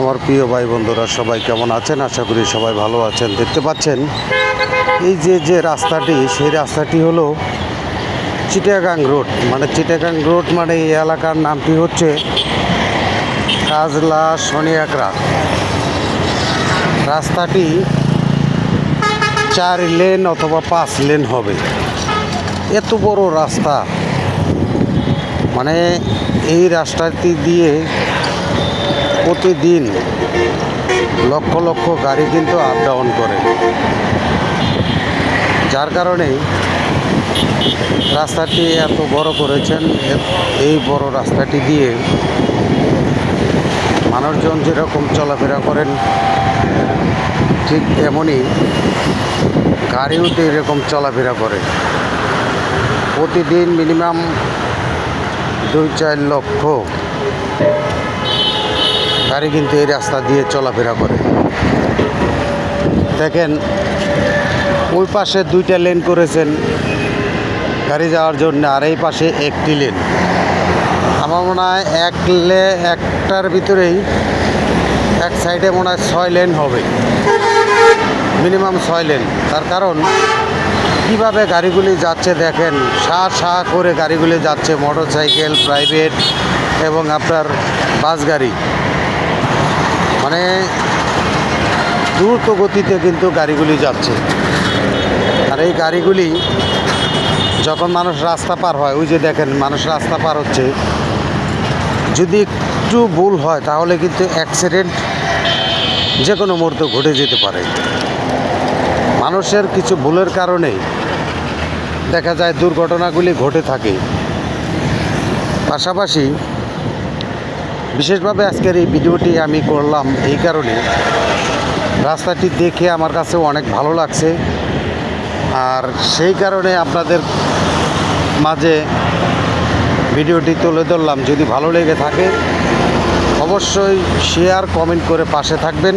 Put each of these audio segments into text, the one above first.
আমার প্রিয় ভাই বন্ধুরা, সবাই কেমন আছেন? আশা করি সবাই ভালো আছেন। দেখতে পাচ্ছেন, এই যে যে রাস্তাটি, সেই রাস্তাটি হলো চিটাগাং রোড। মানে চিটাগাং রোড মানে এই এলাকার নামটি হচ্ছে কাজলা শনিয়াকড়া রাস্তাটি চার লেন অথবা পাঁচ লেন হবে। এত বড় রাস্তা। মানে এই রাস্তাটি দিয়ে প্রতিদিন লক্ষ লক্ষ গাড়ি কিন্তু আপ ডাউন করে। যার কারণে রাস্তাটি এত বড় করেছেন, এই বড় রাস্তাটি দিয়ে মানুষজন যেরকম চলাফেরা করেন, ঠিক তেমনই গাড়িও তো এরকম চলাফেরা করে। প্রতিদিন মিনিমাম দুই চার লক্ষ গাড়ি কিন্তু এই রাস্তা দিয়ে চলাফেরা করে। দেখেন, ওই পাশে দুইটা লেন করেছেন গাড়ি যাওয়ার জন্য, আর এই পাশে একটি লেন। আমার মনে হয় এক লে, একটার ভিতরেই এক সাইডে মনে হয় ছয় লেন হবে। মিনিমাম ছয় লেন। তার কারণ, কীভাবে গাড়িগুলি যাচ্ছে দেখেন, সা সা করে গাড়িগুলি যাচ্ছে মোটর সাইকেল প্রাইভেট এবং আপনার বাস গাড়ি। মানে দ্রুত গতিতে কিন্তু গাড়িগুলি যাচ্ছে। আর এই গাড়িগুলি যখন মানুষ রাস্তা পার হয়, ওই যে দেখেন মানুষ রাস্তা পার হচ্ছে, যদি একটু ভুল হয় তাহলে কিন্তু অ্যাক্সিডেন্ট যে কোনো মুহূর্তে ঘটে যেতে পারে। মানুষের কিছু ভুলের কারণে দেখা যায় দুর্ঘটনাগুলি ঘটে থাকে। পাশাপাশি বিশেষভাবে আজকের এই ভিডিওটি আমি করলাম এই কারণে। রাস্তাটি দেখে আমার কাছে অনেক ভালো লাগছে। আর সেই কারণে আপনাদের মাঝে ভিডিওটি তুলে ধরলাম। যদি ভালো লেগে থাকে, অবশ্যই শেয়ার, কমেন্ট করে পাশে থাকবেন।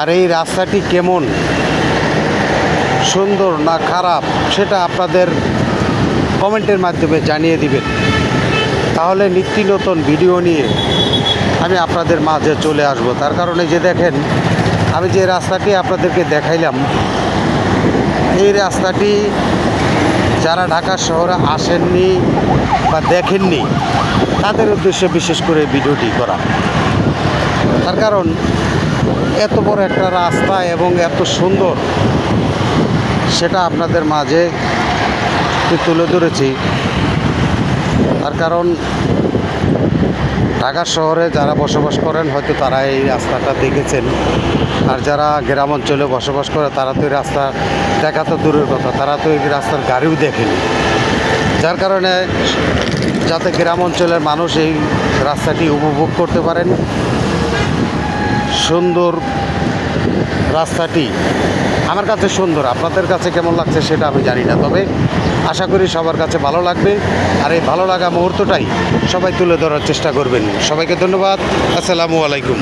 আর এই রাস্তাটি কেমন? সুন্দর না খারাপ? সেটা আপনাদের কমেন্টের মাধ্যমে জানিয়ে দিবেন। তাহলে নিত্য নতুন ভিডিও নিয়ে আমি আপনাদের মাঝে চলে আসব। তার কারণে যে দেখেন, আমি যে রাস্তাটি আপনাদেরকে দেখাইলাম, এই রাস্তাটি যারা ঢাকা শহরে আসেননি বা দেখেননি, তাদের উদ্দেশ্যে বিশেষ করে ভিডিওটি করা। তার কারণ, এত বড় একটা রাস্তা এবং এত সুন্দর, সেটা আপনাদের মাঝে তুলে ধরেছি। তার কারণ ঢাকা শহরে যারা বসবাস করেন, হয়তো তারা এই রাস্তাটা দেখেছেন। আর যারা গ্রাম অঞ্চলে বসবাস করে, তারা তো এই রাস্তা দেখা তো দূরের কথা, তারা তো এই রাস্তার গাড়িও দেখেনি। যার কারণে যাতে গ্রাম অঞ্চলের মানুষ এই রাস্তাটি উপভোগ করতে পারেন, সুন্দর রাস্তাটি আমার কাছে সুন্দর, আপনাদের কাছে কেমন লাগছে সেটা আমি জানি না। তবে আশা করি সবার কাছে ভালো লাগবে, আর এই ভালো লাগা মুহূর্তটাই সবাই তুলে ধরার চেষ্টা করবেন। সবাইকে ধন্যবাদ, আসসালামু আলাইকুম।